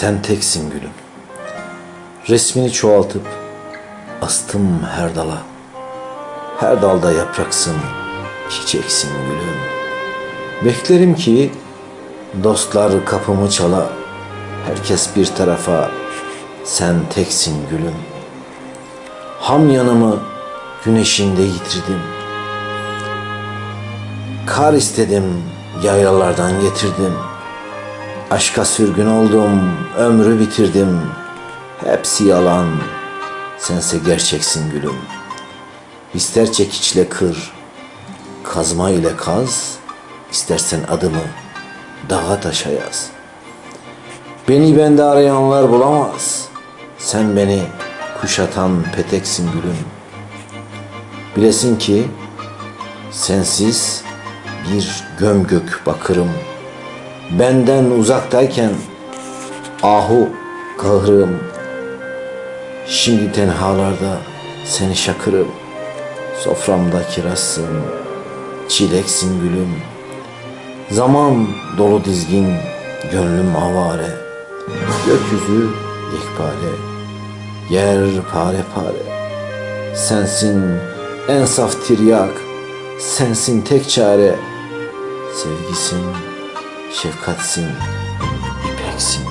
Sen teksin gülüm. Resmini çoğaltıp astım her dala. Her dalda yapraksın, çiçeksin gülüm. Beklerim ki dostlar kapımı çala. Herkes bir tarafa, sen teksin gülüm. Ham yanımı güneşinde yitirdim. Kar istedim, yaylalardan getirdim. Aşka sürgün oldum, ömrü bitirdim. Hepsi yalan, sense gerçeksin gülüm. İster çekiçle kır, kazma ile kaz, istersen adımı dağa taşa yaz. Beni bende arayanlar bulamaz. Sen beni kuşatan peteksin gülüm. Bilesin ki sensiz bir gömgök bakırım. Benden uzaktayken ahu kahrım. Şimdi tenhalarda seni şakırım. Soframda kirazsın, çileksin gülüm. Zaman dolu dizgin, gönlüm avare. Gökyüzü yekpare, yer pare pare. Sensin en saf tiryak, sensin tek çare. Sevgisin, şefkatsin, ipeksin.